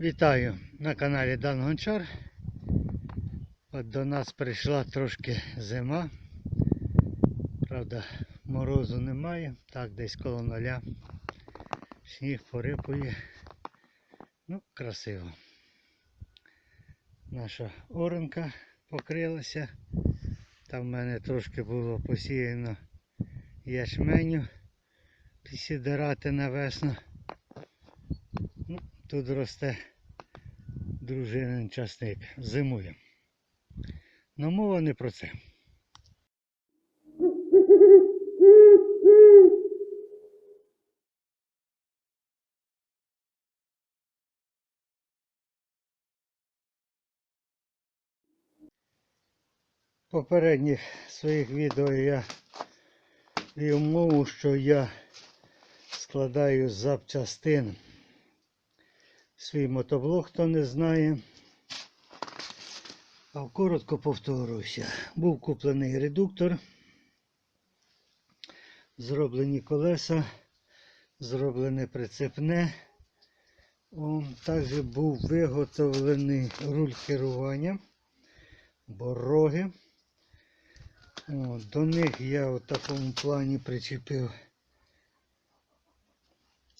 Вітаю на каналі Дан Гончар. От до нас прийшла трошки зима. Правда, морозу немає, так десь коло нуля. Сніг порипує. Ну, красиво. Наша оранка покрилася. Там в мене трошки було посіяно ячменю підсідирати на весну. Ну, тут росте дружинин часник. Зимує. Но мова не про це. Попередніх своїх відео я вів мову, що я складаю запчастин свій мотоблок, хто не знає. А коротко повторюся. Був куплений редуктор, зроблені колеса, зроблене прицепне. О, також був виготовлений руль керування, бороги. О, до них я в такому плані причепив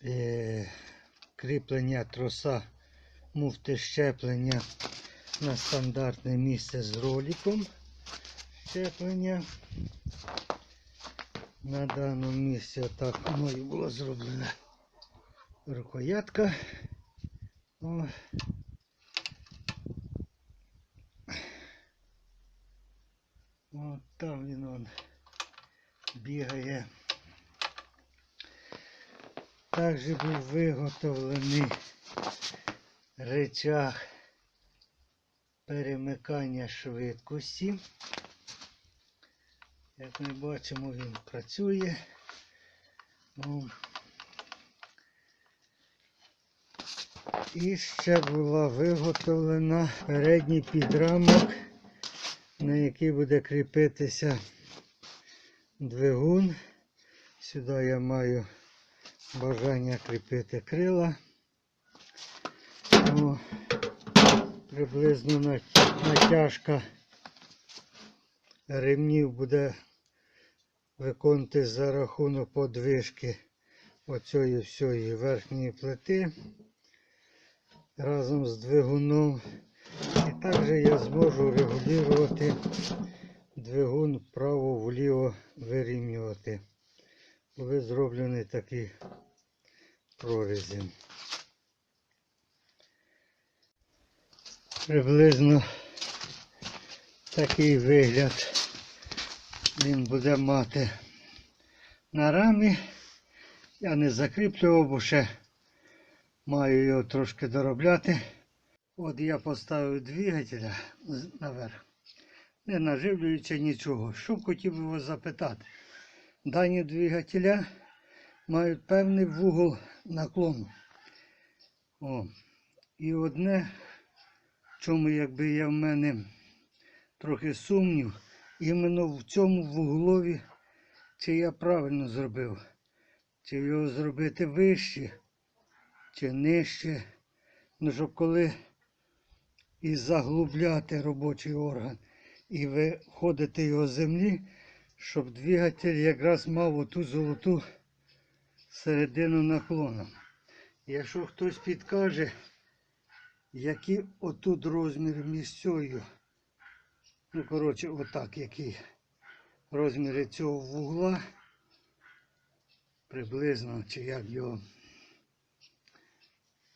е, кріплення троса муфти щеплення на стандартне місце з роликом щеплення. На даному місці отак мною була зроблена рукоятка. О. От там він он бігає. Також був виготовлений речах перемикання швидкості. Як ми бачимо, він працює. Ну, І ще була виготовлена передній підрамок, на який буде кріпитися двигун. Сюди я маю бажання кріпити крила. О, приблизно натяжка ремнів буде виконувати за рахунок подвижки оцієї всієї верхньої плити разом з двигуном. І також я зможу регулювати двигун вправо-вліво вирівнювати. Були зроблені такі прорізі. Приблизно такий вигляд він буде мати на рамі. Я не закріплював, бо ще маю його трошки доробляти. От я поставив двигателя наверх, не наживлюючи нічого. Що хотів би вас запитати? Дані двигателя мають певний вугол наклону. О. І одне, в чому якби я в мене трохи сумнів, іменно в цьому вуглові, чи я правильно зробив, чи його зробити вище, чи нижче. Ну, щоб коли і заглубляти робочий орган, і виходити його з землі, щоб двигатель якраз мав оту золоту середину наклону. Якщо хтось підкаже, які отут розмір між ну, коротше, отак, які розміри цього вугла, приблизно, чи як його,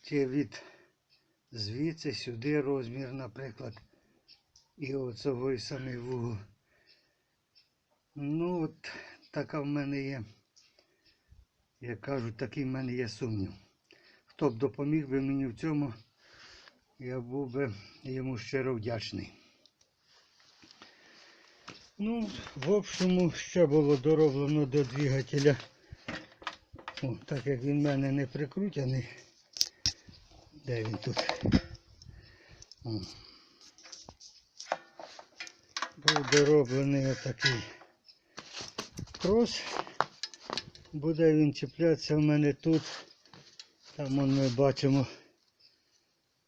чи від звідси сюди розмір, наприклад, і оцього і самий вугол. Ну, от така в мене є, як кажуть, такий в мене є сумнів. Хто б допоміг би мені в цьому, я був би йому щиро вдячний. Ну, в общому, ще було дороблено до двигателя. О, так як він в мене не прикрутяний. Де він тут? О. Був дороблений отакий трос. Буде він чіплятися в мене тут. Там вон ми бачимо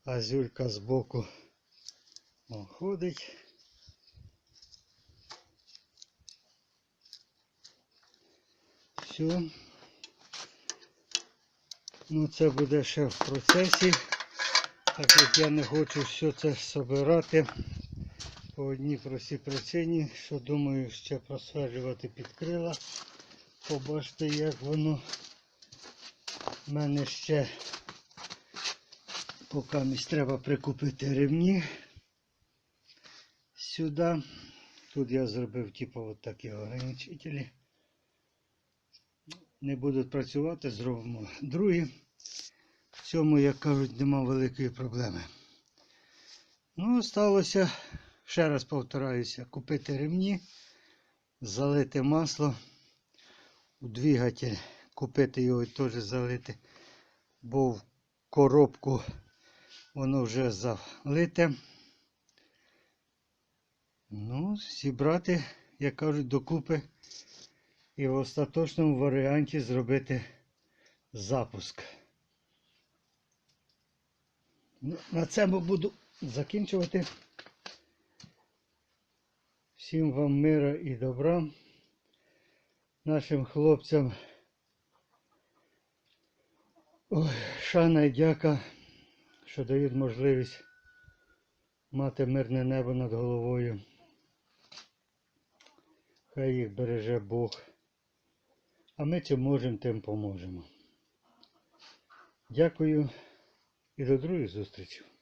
А Зюлька збоку о, ходить. Все. Ну це буде ще в процесі. Так як я не хочу все це собирати по одній простій причині, що думаю ще просверлювати під крила. Побачите, як воно в мене ще поки треба прикупити ремні сюди. Тут я зробив типу от такі ограничителі. Не будуть працювати, зробимо другі. В цьому, як кажуть, нема великої проблеми. Ну, сталося, ще раз повторююся, купити ремні, залити масло у двигатель, купити його і теж залити, бо в коробку воно вже залите. Ну, зібрати, як кажуть, докупи і в остаточному варіанті зробити запуск. Ну, на цьому буду закінчувати. Всім вам мира і добра. Нашим хлопцям ой, шана і дяка, що дають можливість мати мирне небо над головою. Хай їх береже Бог. А ми чим можемо, тим поможемо. Дякую і до других зустрічей.